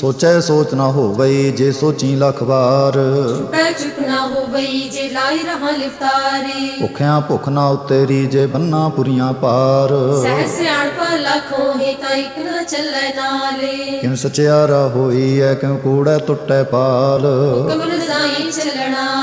ਸੋਚੈ ਸੋਚ ਨਾ ਹੋਵਈ ਜੇ ਸੋਚੀ ਲੱਖ ਵਾਰ। ਪੈ ਚੁੱਕ ਨਾ ਹੋਵਈ ਜੇ ਲਾਈ ਰਹਾ ਲਿਫਤਾਰੇ। ਭੁੱਖਿਆਂ ਭੁੱਖ ਨਾ ਉਤੇਰੀ ਜੇ ਬੰਨਾ ਪੁਰੀਆਂ ਪਾਰ। ਸਹਿ ਸਿਆਣਪਾ ਲੱਖੋਂ ਹੀ ਤਾਂ ਇੱਕ ਨਾ ਚੱਲੇ ਨਾਲੇ। ਕਿਨ ਸਚਿਆਰਾ ਹੋਈ ਐ ਕਿਉ ਕੂੜੈ ਟੁੱਟੈ ਪਾਲ। ਚੱਲਣਾ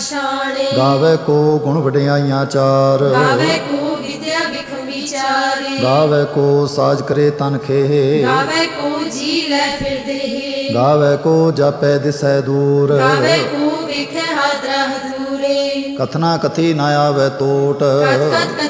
ਨਿਸ਼ਾਨੇ ਗਾਵੇ ਕੋ ਗੁਣ ਵਡਿਆਈਆਂ ਚਾਰ। ਗਾਵੇ ਕੋ ਵਿਦਿਆ ਵਿਖਮ ਵਿਚਾਰੇ। ਗਾਵੇ ਕੋ ਸਾਜ ਕਰੇ ਤਨ ਖੇ ਗਾਵੇ ਕੋ ਜੀ ਲੈ ਫਿਰਦੇ ਹੈ ਗਾਵੇ ਕੋ ਜਾਪੈ ਦਿਸੈ ਦੂਰ। ਗਾਵੇ ਕੋ ਵੇਖੇ ਹਾਦਰਾ ਹਦੂਰੇ। ਕਥਨਾ ਕਥੀ ਨਾ ਆਵੇ ਟੋਟ ਕਤ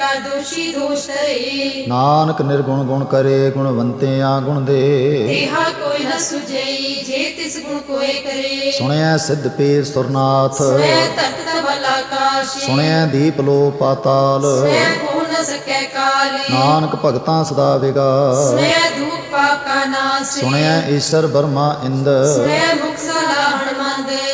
ਦੋਸ਼ੀ ਦੋਸ਼ ਤਰੇ ਨਾਨਕ ਨਿਰਗੁਣ ਗੁਣ ਕਰੇ ਗੁਣਵੰਤਿਆਂ ਗੁਣ ਦੇ। ਦੇਹਾ ਕੋਈ ਨ ਸੁਜਈ ਜੇ ਤਿਸ ਗੁਣ ਕੋਏ ਕਰੇ। ਸੁਣਿਆ ਸਿੱਧ ਪੀਰ ਸੁਰਨਾਥ। ਸਵੈ ਤਤ ਤਬਲ ਆਕਾਸ਼। ਸੁਣਿਆ ਦੀਪ ਲੋ ਪਾਤਾਲ। ਸਵੈ ਹੋ ਨ ਸਕੈ ਕਾਲ। ਨਾਨਕ ਭਗਤਾਂ ਸਦਾ ਵਿਗਾਸ ਸਵੈ ਧੂਪ ਪਾਪ ਕਾ ਨਾਸ। ਸੁਣਿਆ ਈਸ਼ਰ ਬਰਮਾ ਇੰਦ। ਸਲਾਹਣ ਮੰਦ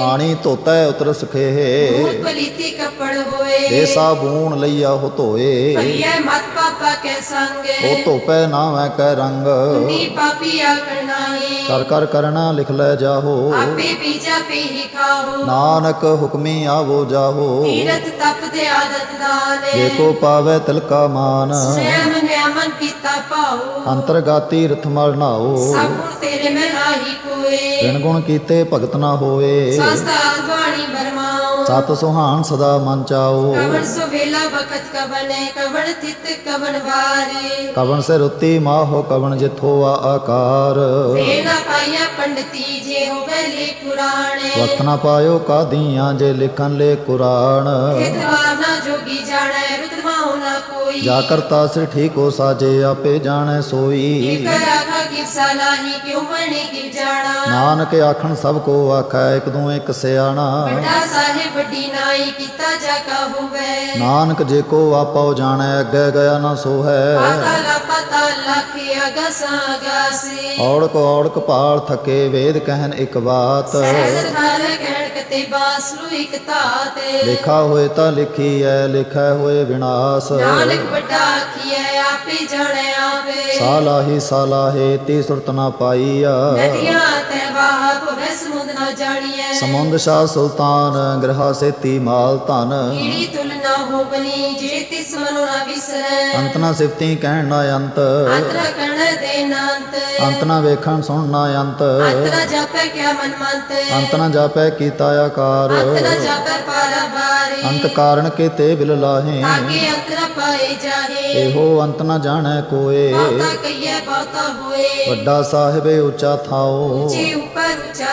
ਪਾਣੀ ਧੋਤੈ ਉਤਰ ਸਖੇ। ਭੂਤ ਪਲੀਤੀ ਕੱਪੜ ਹੋਏ। ਸਾਬੂਨ ਲਈਆ ਹੋ ਧੋਏ। ਭਈਏ ਮਤ ਪਾਪਾ ਕੇ ਉਹ ਸੰਗੇ ਧੋਪੈ ਨਾਵੇਂ ਕੈ ਰੰਗ। ਨੀ ਪਾਪੀ ਆਕੜ ਨਾਹੀ ਕਰ ਕਰ ਕਰਣਾ ਲਿਖ ਲੈ ਜਾਹੋ। ਆਪੇ ਪੀਜਾ ਪੀ ਹੀ ਖਾਓ ਨਾਨਕ ਹੁਕਮੀ ਆਵੋ ਜਾਹੋ। ਤੀਰਤ ਤਪ ਤੇ ਆਦਤ ਦਾਨੇ। ਜੇ ਕੋ ਪਾਵੇ ਤਿਲਕਾ ਮਾਨ। ਸਵੈਮ ਨਿਆਮਨ ਪਾਓ ਅੰਤਰਗਾਤੀ ਰਥ ਮਲ ਨਾਓ। ਸਭ ਗੁਣ ਤੇਰੇ ਮੈਂ ਕੋਏ ਗੁਣ ਕੀਤੇ ਭਗਤ ਨਾ ਹੋਏ ਸਸਤਾਤ ਬਾਣੀ ਬਰਮਾਓ ਸਤ ਸੁਹਾਣ ਸਦਾ ਮਨ ਚਾਓ। ਕਵਣ ਸੋ ਵੇਲਾ ਬਖਤ ਕਵਨੇ ਕਵਣ ਥਿਤ ਕਵਣ ਵਾਰੀ। ਕਵਣ ਸੇ ਰੁੱਤੀ ਮਾਹੋ ਕਵਣ ਜਿਥੋ ਆ ਆਕਾਰ। ਵੇ ਨਾ ਪਾਈਆ ਪੰਡਤੀ ਜੇ ਹੋਵੇ ਲੇ ਪੁਰਾਣੇ। ਵਕਤ ਨਾ ਪਾਇਓ ਕਾਦੀਆਂ ਜੇ ਲਿਖਨ ਲੈ ਕੁਰਾਨ। ਖਿਦਵਾਰ ਨਾ ਜੋਗੀ ਜਾਣੈ। ਜਾ ਕਰਤਾ ਸਿਰ ਠੀਕ ਹੋ ਸਾਜੇ ਆਪੇ ਜਾਣੈ ਸੋਈ। ਇਕ ਰਾਖਾ ਕੀ ਸਲਾਹੀ ਕਿਉ ਮਣੀ ਕੀ ਜਾਣਾ? ਨਾਨਕ ਆਖਣ ਸਭ ਕੋ ਆਖੈ ਇਕ ਦੂ ਇਕ ਸਿਆਣਾ। ਵੱਡਾ ਸਾਹਿਬ ਵੱਡੀ ਨਾਈ ਕੀਤਾ ਜਾ ਕਾ ਹੋਵੇ। ਨਾਨਕ ਜੇ ਕੋ ਆਪੋ ਜਾਣੈ ਅੱਗੇ ਗਿਆ ਨਾ ਸੋ ਹੈ ਪਾਤਾਲਾ ਪਤਾਲਾ ਕੀ ਅਗਸਾ ਅਗਾਸੀ ਔੜਕ ਔੜਕ ਪਾਲ ਥਕੇ ਵੇਦ ਕਹਿਨ ਇੱਕ ਬਾਤ। ਸਹਿਜ ਥਾਲ ਕਹਿਣ ਕਤੇ ਬਾਸਲੂ ਇਕ ਤਾਤੇ ਲਿਖਾ ਹੋਏ ਤਾਂ ਲਿਖੀ ਐ ਲਿਖੈ ਹੋਏ ਵਿਨਾਸ਼। ਨਾਨਕ ਵੱਡਾ ਆਖੀਐ ਆਪੇ ਜਾਣੈ ਆਵੇ। ਸਾਲਾਹੀ ਸਾਲਾਹੇ ਤੀ ਸੁਰਤ ਨਾ ਪਾਈਆ ਨਦੀਆਂ ਤੇ ਵਾਹ ਭਵੈ ਸਮੁੰਦ ਨਾ ਜਾਣੀਐ। ਸਮੁੰਦ ਸ਼ਾਹ ਸੁਲਤਾਨ ਗ੍ਰਹਾ ਸੇਤੀ ਮਾਲ ਧਨ। ਕੀੜੀ ਤੁਲ ਨਾ ਹੋ ਬਨੀ ਜੇ ਤਿਸ ਮਨੁ ਨਾ ਵਿਸਰੈ। ਅੰਤ ਨਾ ਸਿਫਤੀ ਕਹਿਣ ਨਾ ਅੰਤ। ਅੰਤਰ ਕਣ ਦੇ ਨਾੰਤ ਅੰਤ। ਨਾ ਵੇਖਣ ਸੁਣ ਨਾ ਅੰਤ। ਅੰਤਰ ਜਾਪੈ ਕਿਆ ਮਨ ਮੰਤ ਅੰਤ ਨਾ ਜਾਪੈ ਕੀਤਾ ਆਕਾਰ। ਅੰਤਰ ਜਾਪੈ ਪਾਰਾ ਬਾਰੇ। ਅੰਤ ਕਾਰਣ ਕੀਤੇ ਬਿਲ ਲਾਹੇ। ਆਗੇ ਅੰਤਰ ਪਾਏ ਜਾਹੇ। ਇਹੋ ਅੰਤ ਨਾ ਜਾਣੈ ਕੋਏ। ਬਹੁਤਾ ਕਈਐ ਬਹੁਤਾ ਹੋਏ। ਵੱਡਾ ਸਾਹਿਬ ਉੱਚਾ ਥਾਓ। ਉੱਚੇ ਉੱਪਰ ਉੱਚਾ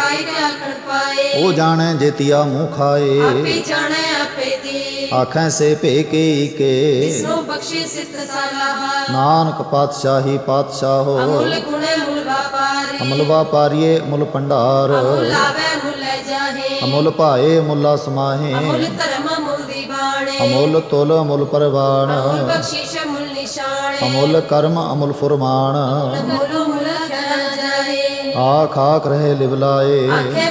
ਉਹ ਜਾਣੈ ਜੇਤੀਆ ਮੂੰਹ ਖਾਏ। ਆਪੇ ਜਾਣੈ ਆਪੇ ਦੀ। ਆਖੈ ਸੇ ਭੇ ਕੀ ਕੇ। ਜਿਸਨੂੰ ਬਖਸ਼ੇ ਸਿਤ ਸਲਾਹ ਨਾਨਕ ਪਾਤਸ਼ਾਹੀ ਪਾਤਸ਼ਾਹੋ ਅਮੁੱਲ ਗੁਣੇ ਮੁੱਲ ਵਾਪਾਰੇ। ਅਮਲ ਵਾਪਾਰੀਏ ਮੁੱਲ ਭੰਡਾਰ। ਅਮੁੱਲ ਆਵੇ ਮੁੱਲ ਜਾਹੇ। ਅਮੁੱਲ ਭਾਏ ਮੁੱਲਾ ਸਮਾਹੇ। ਅਮੁੱਲ ਧਰਮ ਮੁੱਲ ਦੀ ਬਾਣੇ ਅਮੁੱਲ ਤੁਲ ਅਮੁੱਲ ਪਰਵਾਨ। ਅਮੁੱਲ ਬਖਸ਼ਿਸ਼ ਮੁੱਲ ਨਿਸ਼ਾਨ। ਅਮੁੱਲ ਕਰਮ ਅਮੁੱਲ ਫੁਰਮਾਨ। ਮੂਲੋ ਮੂਲ ਖਿਆਲ ਜਾਏ। ਆਖ ਆਖ ਰਹੇ ਲਿਵਲਾਏ। ਆਖੇ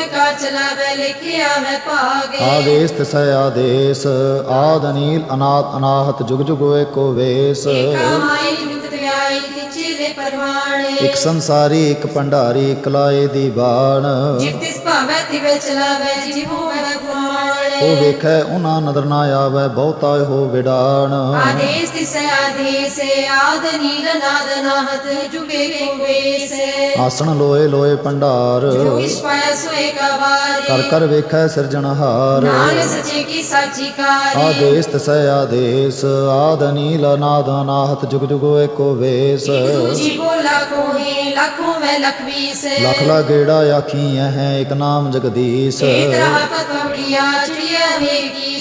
ਕਾਰ ਚਲਾਵੇ ਲਿਖਿਆ ਆਵੇ ਭਾਗ। ਆਦੇਸ ਤਿਸੈ ਆਦੇਸ ਆਦ ਨੀਲ ਅਨਾਦ ਅਨਾਹਤ ਜੁਗ ਜੁਗ ਏਕੋ ਵੇਸ। ਕਾਮਾਈ ਨਿਤ ਦਿਆਈ ਤਿਚੇ ਦੇ ਪਰਵਾਣੇ। ਇਕ ਸੰਸਾਰੀ ਇਕ ਭੰਡਾਰੀ ਇਕ ਲਾਏ ਦੀ ਬਾਣ। ਜਿਤ ਤਿਸ ਭਾਵੇ ਤਿਵੇ ਚਲਾਵੇ ਜਿਵੋ ਮੈਂ ਗੁਆਣੇ ਉਹ ਵੇਖੈ ਉਹਨਾਂ ਨਦਰ ਨਾ ਆਵੈ ਬਹੁਤਾ ਹੋ ਵਿਡਾਣ। ਆਦੇਸ ਤਿਸੈ ਆਦੇਸ ਆਦ ਨੀਲ ਨਾਦ ਨਾਹਤ ਜੁਗੇ ਕੋ ਵੇਸ ਆਸਣ ਲੋਏ ਲੋਏ ਭੰਡਾਰ ਪਾਇਆ ਸੋਏ ਕਰ ਕਰ ਵੇਖੈ ਸਿਰਜਣਹਾਰ ਨਾਨਕ ਸੱਚੇ ਕੀ ਸਾਚੀ ਕਾਰੀ। ਆਦੇਸ ਤਸੈ ਆਦੇਸ ਆਦ ਨੀਲ ਨਾਦ ਅਨਾਹਤ ਜੁਗ ਜੁਗ ਏਕੋ ਵੇਸ। ਲੱਖੋਂ ਮੈਂ ਲਾ ਗੇੜਾ ਆਖੀ ਹੈ ਇਕ ਨਾਮ ਜਗਦੀਸ਼। ਏਕ ਰਹਾ ਚਿੜੀਆ ਵੇਗੀਸ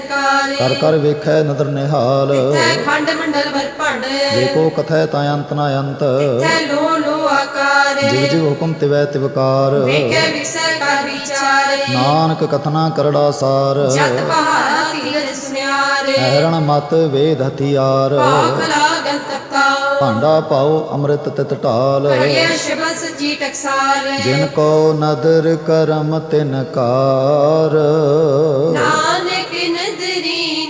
ਕਰੈ ਕਰ ਵੇਖੈ ਨਦਰ ਨਿਹਾਲ। ਤੈ ਖੰਡ ਮੰਡਲ ਕਥੈ ਤਾ ਅੰਤ ਨਾ ਅੰਤ। ਤੈ ਲੋ ਲੋ ਆਕਾਰ। ਜਿਵ ਜਿਵ ਹੁਕਮ ਤਿਵੈ ਤਿਵਕਾਰ ਵੇਖੇ ਵਿਸੈ ਕਰ ਵਿਚਾਰੇ। ਨਾਨਕ ਕਥਨਾ ਕਰੜਾ ਸਾਰ। ਜਤ ਸੁਨਿਆਰੇ। ਐਰਣ ਮਤ ਵੇਦ ਹਥਿਆਰ। ਭਾਖ ਲਾਗਨ ਤੱਕਾ ਭਾਂਡਾ ਪਾਓ ਅੰਮ੍ਰਿਤ ਤਿਤ ਢਾਲ। ਸ਼ਬਦ ਟਕਸਾਲ ਜਿਨ ਕੋ ਨਦਰ ਕਰਮ ਤਿਨ ਕਾਰ।